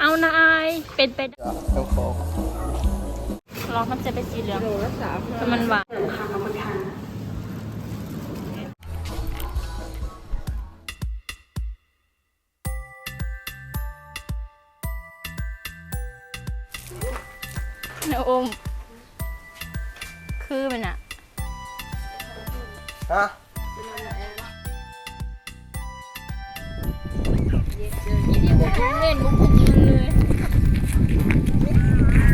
เอานายเป็นไปได้โค้งโค้งลองทำใจเป็นสีเหลืองโลละสามแต่มันหวานค่ะกรรมการนะอม คือมันอะฮะ เล่นมุกผมเลย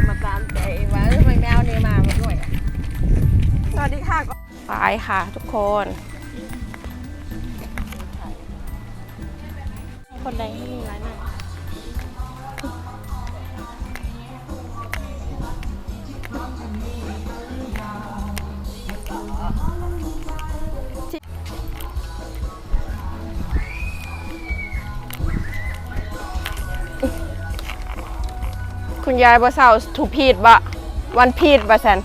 มาตามใจว่าทำไมแมวเนี่ยมามาด้วยสวัสดีค่ะไปค่ะทุกคน คนใดไม่มีร้านไหน คุณยายบ่เศร้าถูกพีดบะวันพีดบะแซน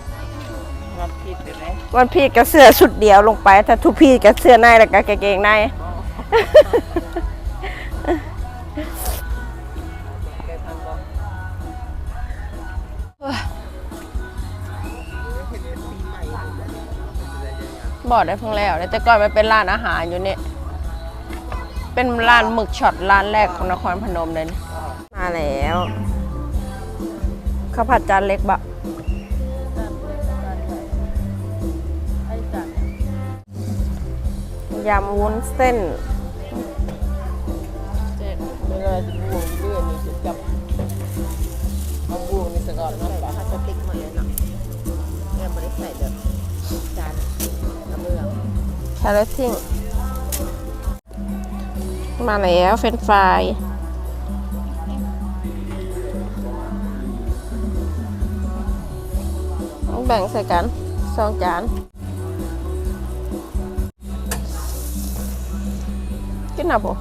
รับผิดเลยไหมวันพีดกับเสื้อสุดเดียวลงไปถ้าถูกพีดกับเสื้อในแล้วก็กางเกงในบอกได้เพิ่งแล้วแต่ก่อนมันเป็นร้านอาหารอยู่นี่เป็นร้านหมึกช็อตร้านแรกของนครพนมเลยนี่มาแล้ว ข้าวผัดจานเล็กบะยำวุ้นเส้นเจ๊เวลาจะบวงเลื่อนนี่จะจับเอาบวงนี่สก่อนเนาะปะพลาสติกหมดเลยเนาะเนี่ยบริใส่เด้อจานกระเบื้องแครอททิ้งมาแล้วเฟรนช์ฟราย แบ่งใส่กันสองจานกินหนะบ่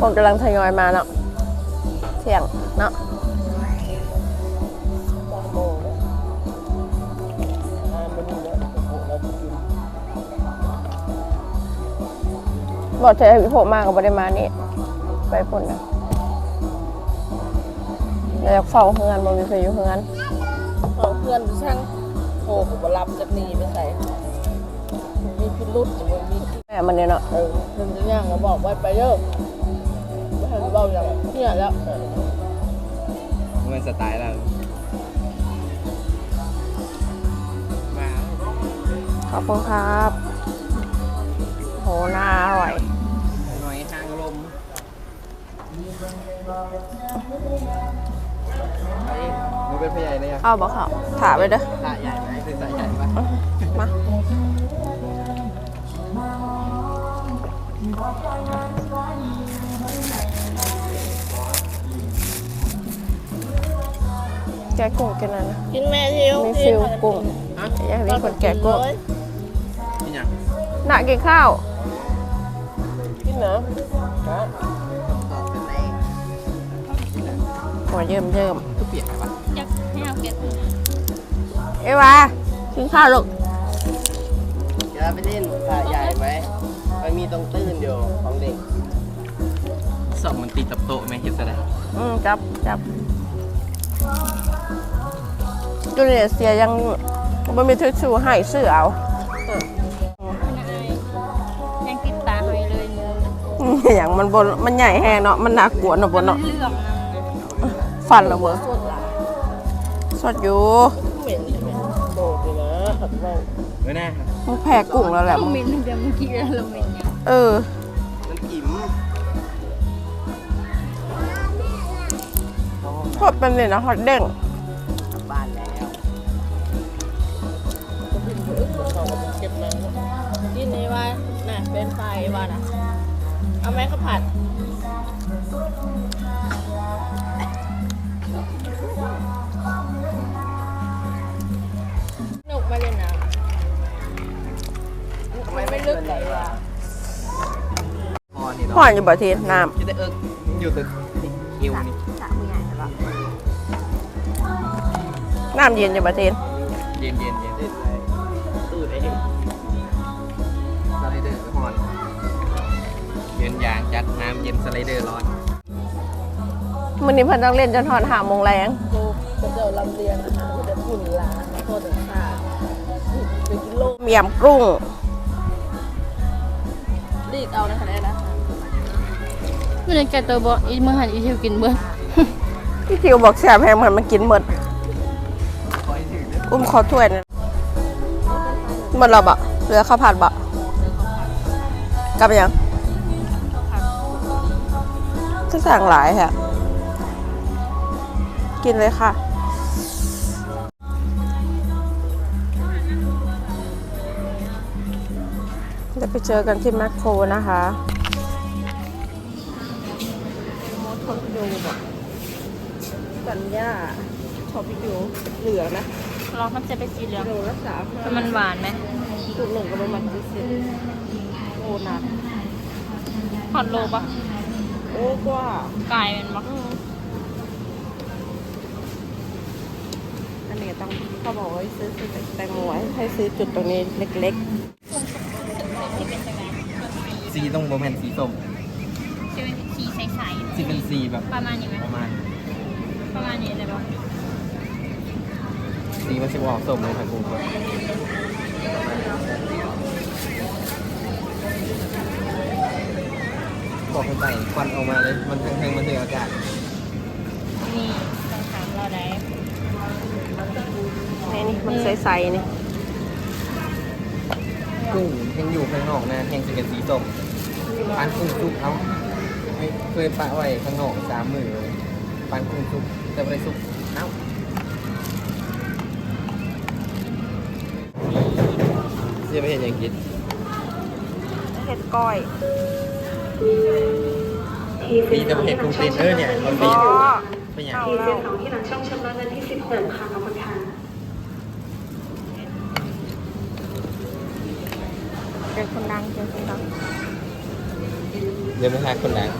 คนกำลังทยอยมาเนาะเที่ยงเนาะบอกเธอพิโภมากกับบริมานี่ไปปุ่นนะอยากเฝ้าเฮือนบ่มีใครอยู่เฮือนของเพื่อนช่างโทรผมมารับจากนี่ไปใส่มีพิรุษหรือมันมีแม่มันเนี่ยเนาะเออเพิ่นจะย่างก็บอกไว้ไปเด้อไม่ให้ เบาอย่างเนี่ยแล้วเออมันสไตล์เรามาขอบคุณครับ โหน่าอร่อย หน่อยทางลมมึงเป็นผู้ใหญ่เลยอะเอาบอกเขาถามไปเด้อสายใหญ่ไหมคือสายใหญ่ปะมา แกะกุ้งกันนะนะกินแม่เที่ยวมีฟิลกุ้งอยากให้มีคนแกะกุ้งนี่ยังหนักกินข้าว กินเนาะหัวเยิ้มเยิ้มก็เปลี่ยนไหมวะอยากให้เอาเก็บเอวากินข้าวลูกจะไปเล่นสายใหญ่ไหมมันมีตรงตื้นอยู่ของเด็กสองมันตีตับโตไหมเห็นอะไรอืมจับจับ จูเนียร์เสียยังไม่มีทิชชู่ให้ซื้อเอาคุณนายยังกินตาหอยเลยอืมอย่างมันบนมันใหญ่แฮงเนาะมันน่ากลัวเนาะบนเนาะเรื่องนะฟันละเบอสดหลายสดอยู่เหม็นเหม็นโดดเลยนะขัดเบาเออแน่มึงแพ้กุ้งแล้วแหละเรามึงเมนเดี๋ยวเมื่อกี้เราเมนยังเออมันอิ่มทอดเป็นเลยนะฮอตเด้ง มันกินนี่ว่าน่ะเป็นไฟว่าน่ะ เอาไหมข้าวผัดหนุกมาเลยนะทำไมไม่ลึกเลยว่ะพอนี่พ่อเนาะอยู่บ่ทีน้อยู่แต่เอิกอยู่แต่คิวนี่ำน้ำเย็นอยู่บ่ทีเย็นเย็นเย็น อร์ก็พอนเย็นยางจัดน้ำเย็นสไลเดอร์ร้อนมื้อนี้เพิ่นต้องเล่นจนฮอด5โมงแรงกูก็เดี๋ยวลำเลียงอาหารกูจะหุ่นล้านโทษถึงค่าไปกินโลเมียมกุ้งรีดเอานะคะได้นะเมื่อไหร่แกตัวบ่อีมือหันอีทิวกินเบิ้งพี่ทิวบอกแซ่บแฮมมันมากินหมดอุ้มขอถ้วยหนะหมดแล้วบ่เหลือข้าวผัดบ่ กลับยังจะสั่งหลายแฮะกินเลยค่ะเดี๋ยวไปเจอกันที่แมคโครนะคะมดทนดูแบบสัญญาชอบวิดีโอเหลือนะลองทำเสร็จไปสีเหลืองโลละสามแต่มันหวานไหมถูกหนึ่งก็ประมาณสี่สิบ โอ้หนักฮอตโลปะโอ้กว่ากลายเป็นปะอันนี้ต้องเขาบอกว่าซื้อซื้อแตงโมไว้ให้ซื้อจุดตรงนี้เล็กสีต้องโมเมนสีส้มจะเป็นสีใสสีเป็นสีแบบๆประมาณนี้ไหมประมาณ ประมาณนี้เลยปะสีมันจะออกส้มเลยทางกรุงคน บอกให้ใส่ควันออกมาเลย มันแห้งๆมันเถืออากาศนี่ต้องถามเราได้ๆนี่นี่มันใสๆนี่กุ้งแห้งอยู่ข้างนอกนะแห้งจะเป็นสีส้มปานกุ้งซุปเอาไม่เคยปะไว้ข้างนอกสามมือเลยปานกุ้งซุปแต่ไม่ได้ซุปเอ้าเสียไปเห็นอย่างกิน เห็ดก้อยปีแต่เห็นกุ้งตีนเออเนี่ยมันปีอ๋อเป็นอย่างเอาแล้วที่หลังช่องชำระเงินที่16ค่ะขอบคุณค่ะเป็นคนดังเป็นคนดังเดี๋ยวไปหาคนดัง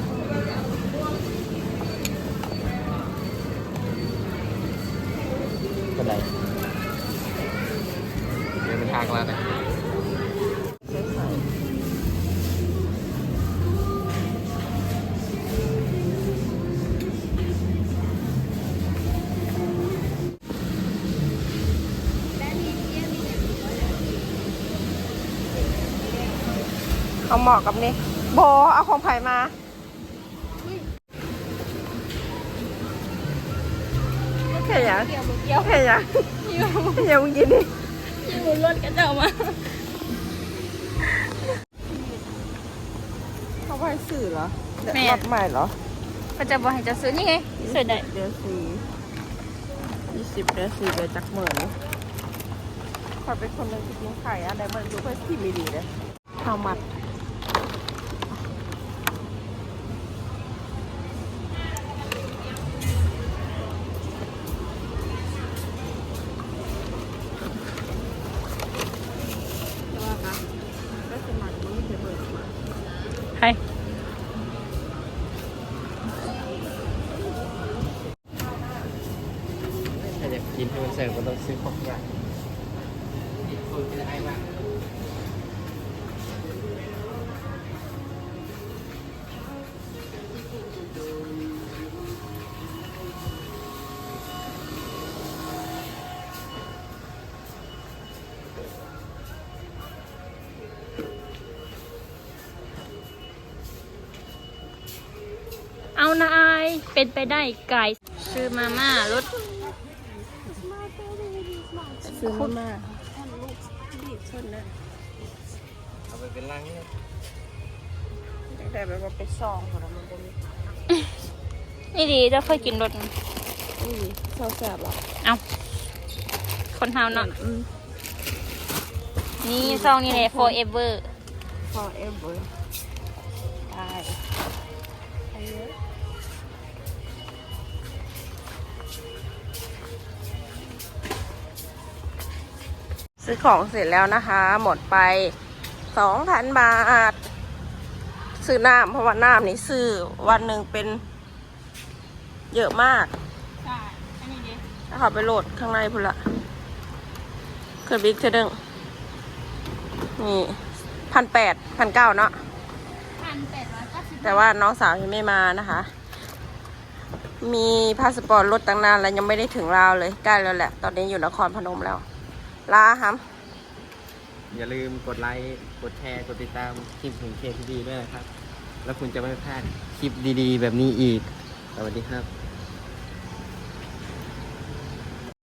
คนใดเดี๋ยวไปทางแล้วนะ เอาเหมาะกับนี่โบเอาของไผ่มาแค่ยังเกี่ยวมือเกี่ยวแค่ยังอยู่แค่ยังมึงกินดิอยู่รถกันเจ้ามาเขาไว้สื่อเหรอรถใหม่เหรอก็จะบอกให้จะซื้อนี่ไงซื้อได้เดือนสี่ยี่สิบเดือนสี่เดือนจักเหมือนคอยเป็นคนหนึ่งที่กินไข่อะไรมันดูเพื่อที่ไม่ดีเลยข้าวมัด คนจะได้มากเอานายเป็นไปได้ไก่ซื้อมาม่ารถซื้อมาม่า เอาไปเป็นลังเนี่ยแต่แบบว่าไปซองของเรามันจะมีนี่ดีจะเคยกินรถอุ้ยเศร้าแสบหรอเอาคนเฮาเนาะอืมนี่ซองนี่แหละ forever forever ได้ ซื้อของเสร็จแล้วนะคะ หมดไป2,000บาท ซื้อน้ำเพราะว่าน้ำนี่ซื้อวันหนึ่งเป็นเยอะมาก ใช่อันนี้ดิถ้าเขาไปโหลดข้างในพุ่นละเคยบิ๊กเทดึงนี่พันแปดพันเก้าเนาะพันแปดร้อยเก้าสิบแต่ว่าน้องสาวยังไม่มานะคะ มีพาสปอร์ตรถตั้งนานแล้วยังไม่ได้ถึงลาวเลยใกล้แล้วแหละ ตอนนี้อยู่นครพนมแล้ว ลาครับ อย่าลืมกดไลค์กดแชร์กดติดตามคลิปของเคทีดีด้วยนะครับ แล้วคุณจะไม่พลาดคลิปดีๆ แบบนี้อีก สวัสดีครับ